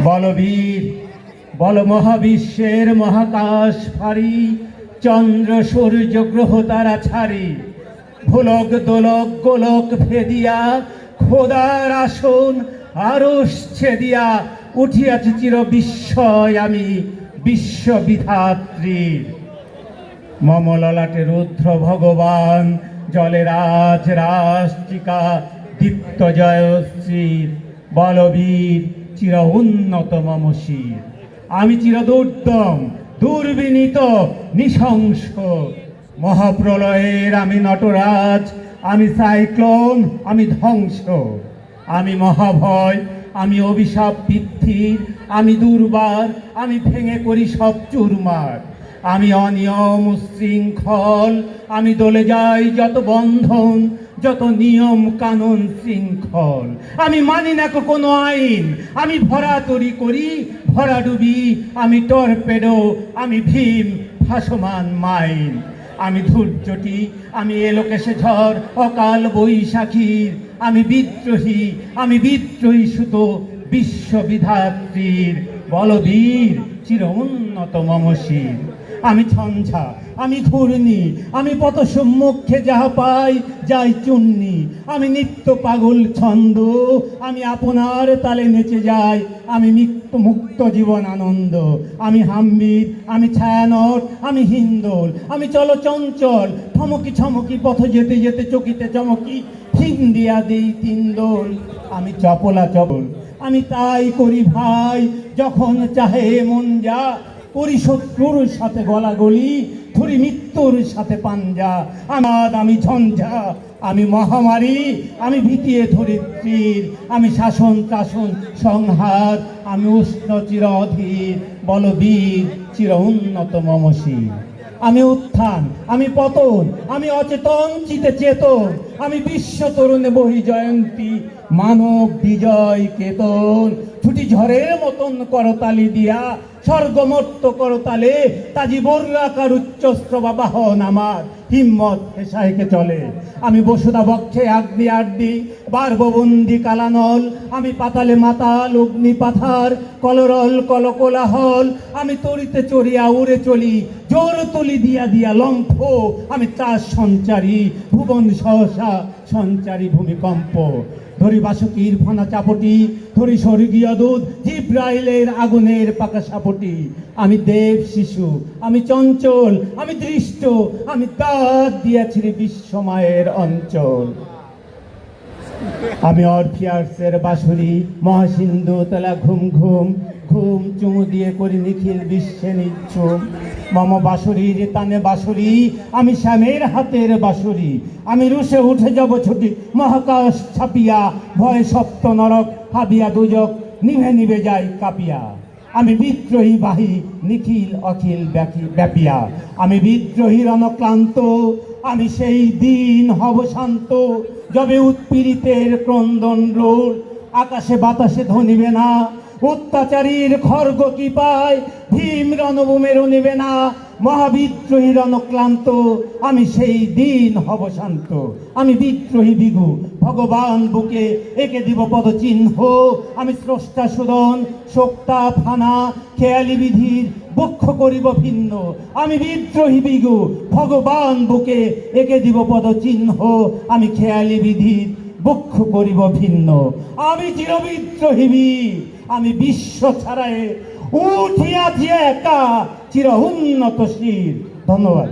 বলবীর বল মহাবিশ্বের মহাকাশ ফারি চন্দ্র সূর্য গ্রহ তারা ছাড়ি। ভোলক, দোলক, গোলক ফেদিয়া খোদার আসন আরস ছেদিয়া, উঠিয়াছে চির বিস্ময় আমি বিশ্ববিধাত্রীর। মম ললাটে রুদ্র ভগবান, জলে রাজ রাষ্ট্রিকা দীপ্ত জয়শ্রীর। বলবীর চির উন্নতম মম আমি চির দুর্দম, দুর্বিনীত, নৃশংস। মহাপ্রলয়ের আমি নটরাজ, আমি সাইক্লোন, আমি ধ্বংস। আমি মহাভয়, আমি অভিশাপ বৃদ্ধির, আমি দুর্বার, আমি ভেঙে করি সব চুরমার। আমি অনিয়ম শৃঙ্খল আমি দলে যাই যত বন্ধন যত নিয়ম কানুন শৃঙ্খল। আমি মানি না কোনো আইন। আমি ভরা তরি করি, ভরা ডুবি। আমি টর্পেডো, আমি ভীম, ভাসমান মাইন আমি ধৈর্যটি আমি এলোকেশে ঝড়, অকাল বৈশাখীর। আমি বিদ্রোহী আমি বিদ্রোহী সুত বিশ্ববিধাত্রীর। বলবীর চির উন্নত মমশীর। আমি ঝঞ্ঝা আমি ঘূর্ণি, আমি পত সম্মুখে যাহা পাই যাই চুন্নি আমি নিত্য পাগল ছন্দ, আমি আপনার তালে নেচে যাই, আমি নিত্য মুক্ত জীবন আনন্দ। আমি হাম্বির আমি ছায়ানট, আমি হিন্দোল, আমি চলো চঞ্চল, থমকি ছমকি পথ যেতে যেতে চকিতে চমকি ঠিক দিয়া দেই তিন দোল। আমি চপলা চপল, আমি তাই করি ভাই, যখন চাহে মন যা করি শত্রুর সাথে গলাগলি, ধরি মৃত্যুর সাথে পাঞ্জা। আমার আমি ঝঞ্ঝা, আমি মহামারী, আমি ভীতিয়ে ধরি তীর আমি শাসন শাসন সংহার, আমি উষ্ণ চির অধীর বলবীর, চির উন্নত মমশীর। আমি উত্থান, আমি পতন, আমি অচেতন, চিতে চেতন আমি বিশ্ব তরুণে বহি জয়ন্তী, মানব বিজয় কেতন। ছুটি ঝড়ের মতন করতালি দিয়া স্বর্গমর্ত করতালে তাজি বর্রাকার উচ্চস্ত্র বা বাহন আমার, হিম্মত হেসাইকে চলে। আমি বসুদা বক্ষে আগ্নি আড্ডি বারবন্দি কালানল, আমি পাতালে মাতাল, অগ্নি পাথার, কলরল কলকোলাহল, আমি তরিতে চড়িয়া উড়ে চলি, জোর তুলি দিয়া দিয়া লম্ফ, আমি চাষ সঞ্চারী, ভুবন সহসা সঞ্চারী ভূমিকম্প। ধরি বাসুকির ফানা চাপটি, ধরি স্বর্গীয় দুধ জিব্রাইলের আগুনের পাকা সাপটি। আমি দেব শিশু, আমি চঞ্চল, আমি দৃষ্ট, আমি দাঁত দিয়াছি বিশ্বমায়ের অঞ্চল। আমি অরফিয়ার্সের বাঁশুরি, মহাসিন্ধু, তলা ঘুম ঘুম ঘুম চুমু দিয়ে করি নিখিল বিশ্বে নিচ্ছুম। মম বাঁশুরির তানে বাঁশুরি, আমি শ্যামের হাতের বাঁশুরি। আমি রুশে উঠে যাব ছুটি, মহাকাশ ছাপিয়া, ভয় সপ্ত নরক হাবিয়া দুজক, নিভে নিভে যাই কাপিয়া। আমি বিদ্রোহী বাহি, নিখিল অখিল ব্যাপী, ব্যাপিয়া। আমি বিদ্রোহীর অনক্লান্ত আমি সেই দিন হব শান্ত, যবে উৎপীড়িতের ক্রন্দন রোল, আকাশে বাতাসে ধনিবে না অত্যাচারীর খর্গ কি পায়? ভীম রণভূমের নিবে না। মহাবিদ্রোহীর অনক্লান্ত আমি সেই দিন হব শান্ত। আমি বিদ্রোহী বিঘু ভগবান বুকে একে দিব পদচিহ্ন। আমি স্রষ্টা সুদন, শোক্তা ফানা, খেয়ালি বিধির বক্ষ করিব ভিন্ন। আমি বিদ্রোহী বিঘু ভগবান বুকে একে দিব পদচিহ্ন। আমি খেয়ালি বিধির বক্ষ করিব ভিন্ন। আমি চিরবিদ্রোহী আমি বিশ্ব ছাড়ায় উঠিয়াছি একা চির উন্নত ধন্যবাদ।